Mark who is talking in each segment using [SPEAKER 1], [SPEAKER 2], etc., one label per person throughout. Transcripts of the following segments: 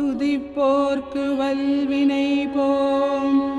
[SPEAKER 1] துதிப்போர்க்கு வல்வினை போம்.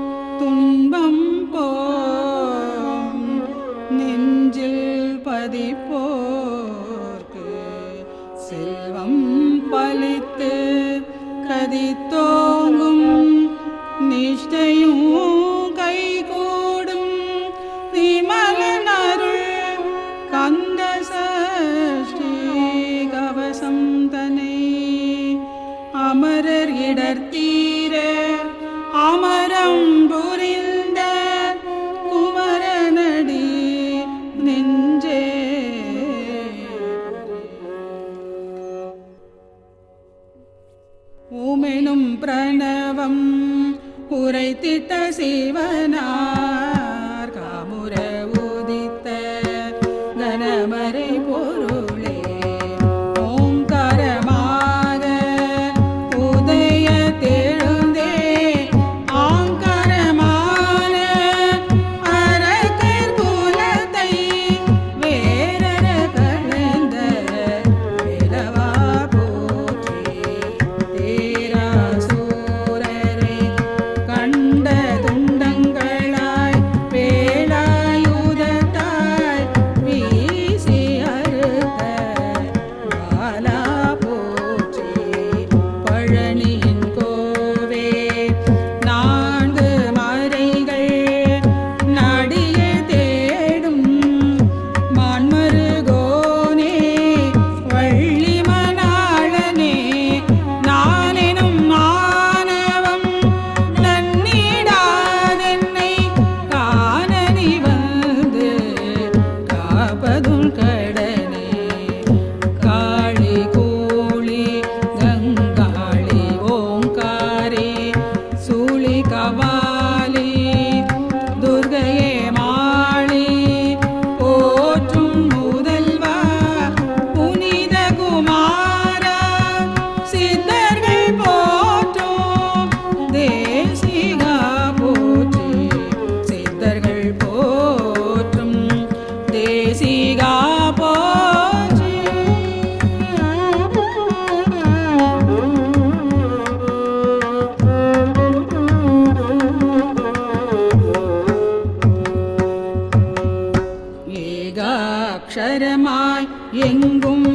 [SPEAKER 1] அக்ஷரமாய் எங்கும்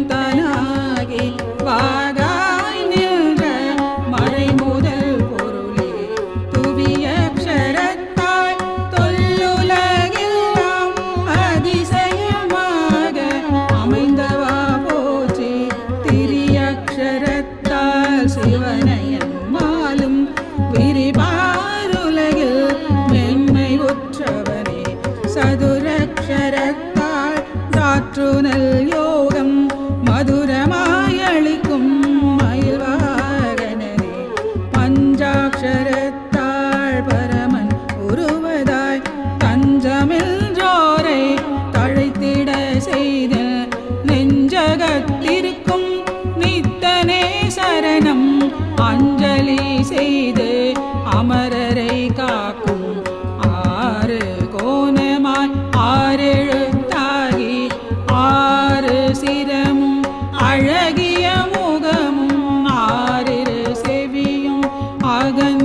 [SPEAKER 1] அமளி செய்து அமரரை காக்கும் ஆறு கோணமாய் ஆறெழுத்தாகி ஆறு சிரமும் அழகிய முகமும் ஆறு செவியும் அகன்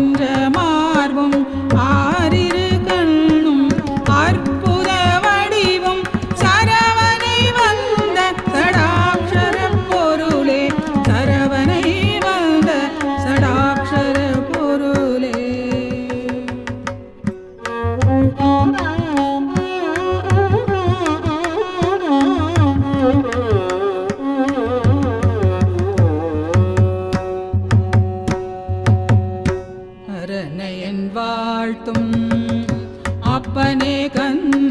[SPEAKER 1] ಕನೆ ಕಂದ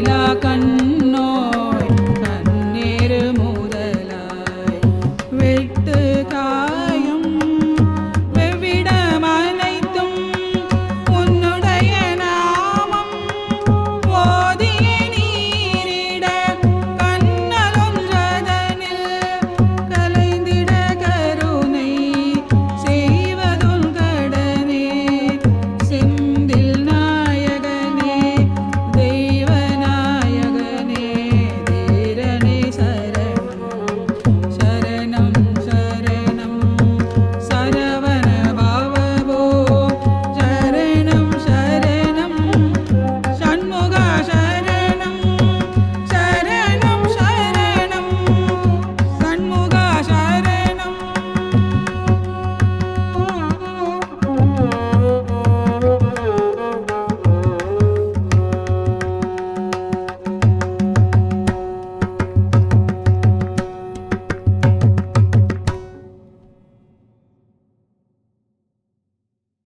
[SPEAKER 1] लीला कन्या